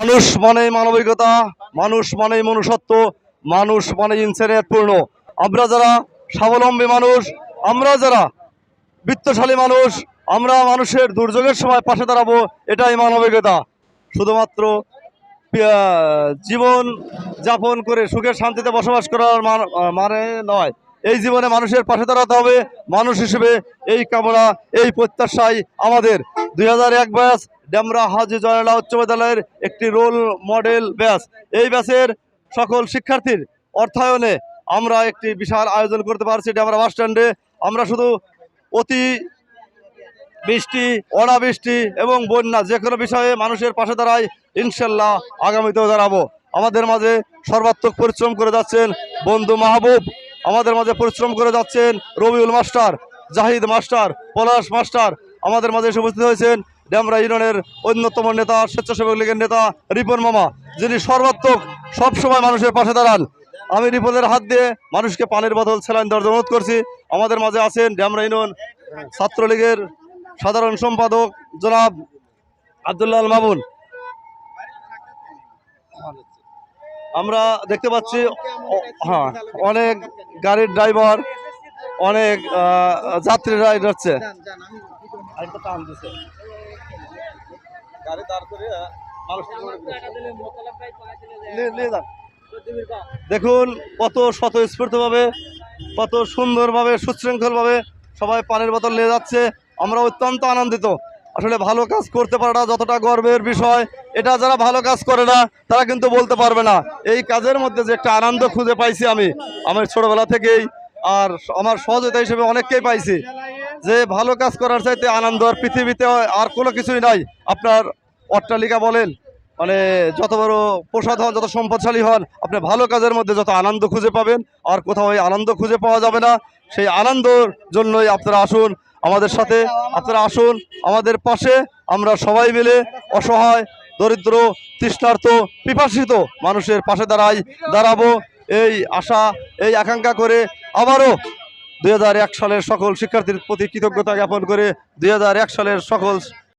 মানুষ মানে মানবিকতা, মানুষ মানে মনুষ্যত্ব, মানুষ মানে ইনসানিয়ত পূর্ণ। আমরা যারা স্বাবলম্বী মানুষ, আমরা যারা বিত্তশালী মানুষ, আমরা মানুষের দুর্যোগের সময় পাশে দাঁড়াবো, এটাই মানবিকতা। শুধুমাত্র জীবন যাপন করে সুখের শান্তিতে বসবাস করার মানে নয় এই জীবনে মানুষের পাশে দাঁড়াতে হবে। মানুষ হিসেবে এই কামনা, এই প্রত্যাশাই আমাদের। দুই হাজার এক ব্যাস ডেমরা হাজি জয়লা উচ্চ বিদ্যালয়ের একটি রোল মডেল ব্যাস এই ব্যাসের সকল শিক্ষার্থীর অর্থায়নে আমরা একটি বিশাল আয়োজন করতে পারছি ডেমরা বাস স্ট্যান্ডে। আমরা শুধু অতি বৃষ্টি, অনাবৃষ্টি এবং বন্যা যে কোনো বিষয়ে মানুষের পাশে দাঁড়াই ইনশাল্লাহ আগামীতেও দাঁড়াবো। আমাদের মাঝে সর্বাত্মক পরিশ্রম করে যাচ্ছেন বন্ধু মাহবুব। আমাদের মাঝে পরিশ্রম করে যাচ্ছেন Rabiul master, Jahid master, Palash master. আমাদের মাঝে এসে উপস্থিত হয়েছেন ড্যামরা ইউনিয়নের অন্যতম নেতা, স্বেচ্ছাসেবক লীগের নেতা রিপন মামা, যিনি সর্বাত্মক সবসময় মানুষের পাশে দাঁড়ান। আমি রিপনের হাত দিয়ে মানুষকে পানির বদল স্যালাইন দেওয়ার অনুরোধ করছি। আমাদের মাঝে আছেন ড্যামরা ইউনিয়ন ছাত্রলীগের সাধারণ সম্পাদক জনাব আব্দুল্লাহ মামুন। আমরা দেখতে পাচ্ছি হ্যাঁ অনেক গাড়ির ড্রাইভার, অনেক যাত্রীরা যাচ্ছে দেখুন কত শত স্ফূর্তভাবে কত সুন্দরভাবে, সুশৃঙ্খলভাবে সবাই পানির বোতল নিয়ে যাচ্ছে। আমরা অত্যন্ত আনন্দিত। আসলে ভালো কাজ করতে পারাটা যতটা গর্বের বিষয়, এটা যারা ভালো কাজ করে না, তারা কিন্তু বলতে পারবে না। এই কাজের মধ্যে যে একটা আনন্দ খুঁজে পাইছি আমি, আমার ছোটবেলা থেকেই, আর আমার সহযোগিতা হিসেবে অনেককেই পাইছি, যে ভালো কাজ করার চাইতে আনন্দ আর পৃথিবীতে আর কোনো কিছুই নাই। আপনার অট্টালিকা বলেন মানে যত বড় প্রসাদ হন যত সম্পদশালী হন, আপনি ভালো কাজের মধ্যে যত আনন্দ খুঁজে পাবেন, আর কোথাও এই আনন্দ খুঁজে পাওয়া যাবে না। সেই আনন্দর জন্যই আপনারা আসুন আমাদের সাথে আপনারা আসুন, আমাদের পাশে আমরা সবাই মিলে অসহায়, দরিদ্র, তৃষ্ণার্ত, পিপাসিত মানুষের পাশে দাঁড়াই, দাঁড়াবো। এই আশা, এই আকাঙ্ক্ষা করে আবারও দুই হাজার এক সালের সকল শিক্ষার্থীর প্রতি কৃতজ্ঞতা জ্ঞাপন করে দুই হাজার এক সালের সকল